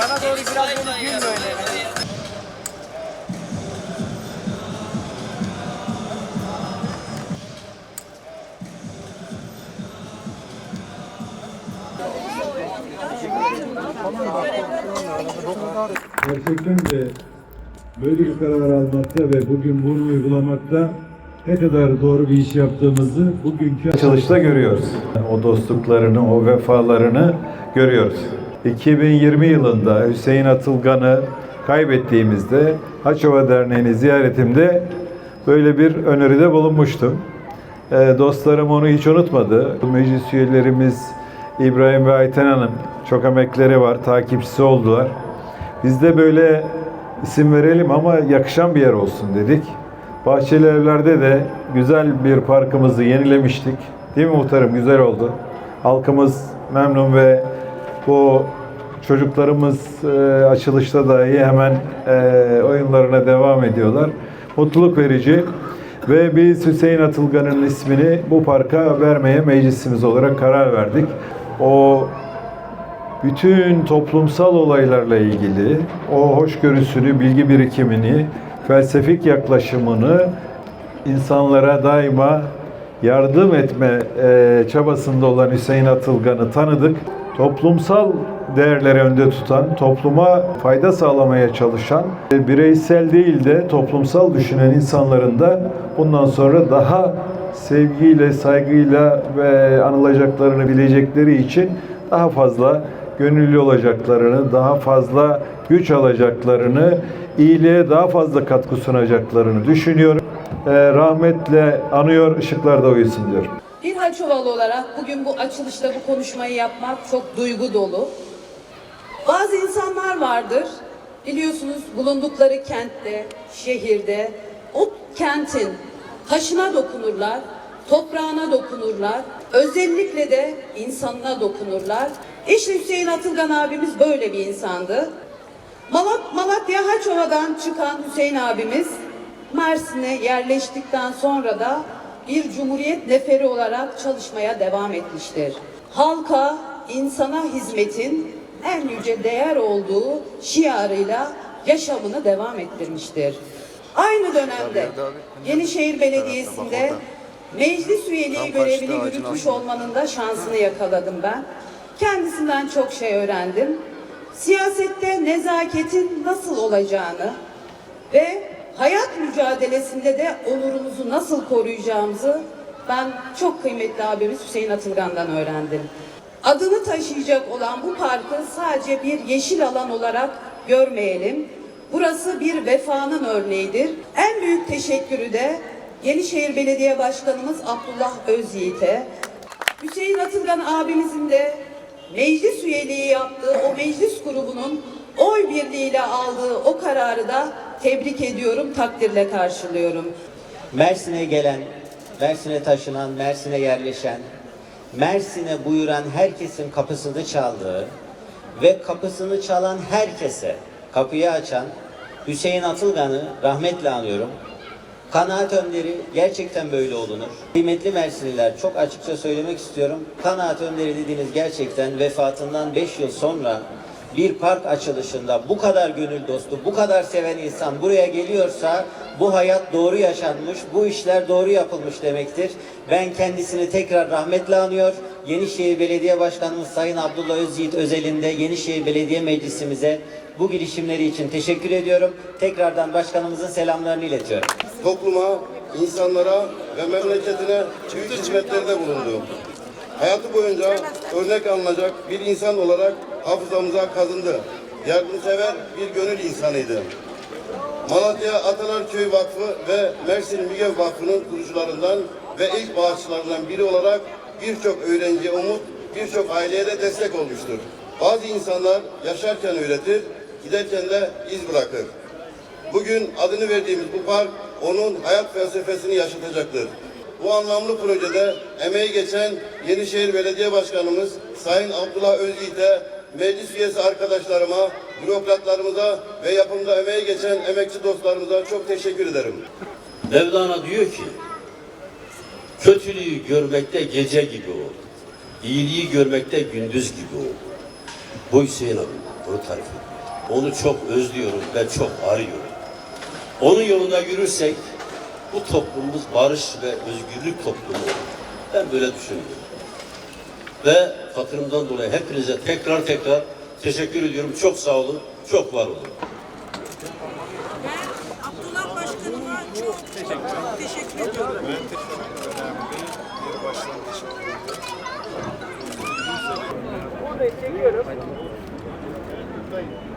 biraz böyle gülme öyle. Gerçekten de böyle bir karar almakta ve bugün bunu uygulamakta ne kadar doğru bir iş yaptığımızı bugünkü Çalışta görüyoruz. O dostluklarını, o vefalarını görüyoruz. 2020 yılında Hüseyin Atılgan'ı kaybettiğimizde Haçova Derneği'ni ziyaretimde böyle bir öneride bulunmuştum. Ee, Dostlarım onu hiç unutmadı. Meclis üyelerimiz İbrahim ve Ayten Hanım çok emekleri var, takipçisi oldular. Biz de böyle isim verelim ama yakışan bir yer olsun dedik. Bahçeli Evler'de de güzel bir parkımızı yenilemiştik. Değil mi muhtarım? Güzel oldu. Halkımız memnun ve bu çocuklarımız e, açılışta dahi hemen e, oyunlarına devam ediyorlar. Mutluluk verici. Ve biz Hüseyin Atılgan'ın ismini bu parka vermeye meclisimiz olarak karar verdik. O bütün toplumsal olaylarla ilgili o hoşgörüsünü, bilgi birikimini, felsefik yaklaşımını insanlara daima yardım etme e, çabasında olan Hüseyin Atılgan'ı tanıdık. Toplumsal değerleri önde tutan, topluma fayda sağlamaya çalışan, bireysel değil de toplumsal düşünen insanların da bundan sonra daha sevgiyle, saygıyla ve anılacaklarını bilecekleri için daha fazla gönüllü olacaklarını, daha fazla güç alacaklarını, iyiliğe daha fazla katkı sunacaklarını düşünüyorum. Ee, rahmetle anıyor, ışıklarda uyusun diyorum. Bir Haçovalı olarak bugün bu açılışta bu konuşmayı yapmak çok duygu dolu. Bazı insanlar vardır, biliyorsunuz bulundukları kentte, şehirde, o kentin taşına dokunurlar, toprağına dokunurlar, özellikle de insanına dokunurlar. İşte Hüseyin Atılgan abimiz böyle bir insandı. Malat, Malatya Haçova'dan çıkan Hüseyin abimiz Mersin'e yerleştikten sonra da bir cumhuriyet neferi olarak çalışmaya devam etmiştir. Halka, insana hizmetin en yüce değer olduğu şiarıyla yaşamını devam ettirmiştir. Aynı dönemde Yenişehir Belediyesi'nde meclis üyeliği görevini yürütmüş olmanın da şansını yakaladım ben. Kendisinden çok şey öğrendim. Siyasette nezaketin nasıl olacağını ve hayat mücadelesinde de onurumuzu nasıl koruyacağımızı ben çok kıymetli abimiz Hüseyin Atılgan'dan öğrendim. Adını taşıyacak olan bu parkı sadece bir yeşil alan olarak görmeyelim. Burası bir vefanın örneğidir. En büyük teşekkürü de Yenişehir Belediye Başkanımız Abdullah Özyiğit'e, Hüseyin Atılgan abimizin de meclis üyeliği yaptığı o meclis grubunun oy birliğiyle aldığı o kararı da tebrik ediyorum, takdirle karşılıyorum. Mersin'e gelen, Mersin'e taşınan, Mersin'e yerleşen, Mersin'e buyuran herkesin kapısını çaldığı ve kapısını çalan herkese kapıyı açan Hüseyin Atılgan'ı rahmetle anıyorum. Kanaat önderi gerçekten böyle olunur. Kıymetli Mersinliler çok açıkça söylemek istiyorum. Kanaat önderi dediğiniz gerçekten vefatından 5 yıl sonra bir park açılışında bu kadar gönül dostu, bu kadar seven insan buraya geliyorsa bu hayat doğru yaşanmış, bu işler doğru yapılmış demektir. Ben kendisini tekrar rahmetle anıyor. Yenişehir Belediye Başkanımız Sayın Abdullah Özyiğit özelinde Yenişehir Belediye Meclisimize bu girişimleri için teşekkür ediyorum. Tekrardan başkanımızın selamlarını iletiyorum. topluma, insanlara ve memleketine büyük hizmetlerde bulundu. Hayatı boyunca örnek alınacak bir insan olarak hafızamıza kazındı. Yardımsever bir gönül insanıydı. Malatya Atalar Köyü Vakfı ve Mersin Mügev Vakfı'nın kurucularından ve ilk bağışçılarından biri olarak birçok öğrenciye umut, birçok aileye de destek olmuştur. Bazı insanlar yaşarken öğretir, giderken de iz bırakır. Bugün adını verdiğimiz bu park onun hayat felsefesini yaşatacaktır. Bu anlamlı projede emeği geçen Yenişehir Belediye Başkanımız Sayın Abdullah Özyiğit'e, meclis üyesi arkadaşlarıma, bürokratlarımıza ve yapımda emeği geçen emekçi dostlarımıza çok teşekkür ederim. Mevlana diyor ki, kötülüğü görmekte gece gibi ol, iyiliği görmekte gündüz gibi ol. Bu Hüseyin abi bunu tarif ediyor. Onu çok özlüyorum ve çok arıyorum. Onun yolunda yürürsek bu toplumumuz barış ve özgürlük toplumu olur. Ben böyle düşünüyorum. Ve katılımdan dolayı hepinize tekrar tekrar teşekkür ediyorum. Çok sağ olun, çok var olun. Ben Abdullah Başkanıma çok çok teşekkür ediyorum.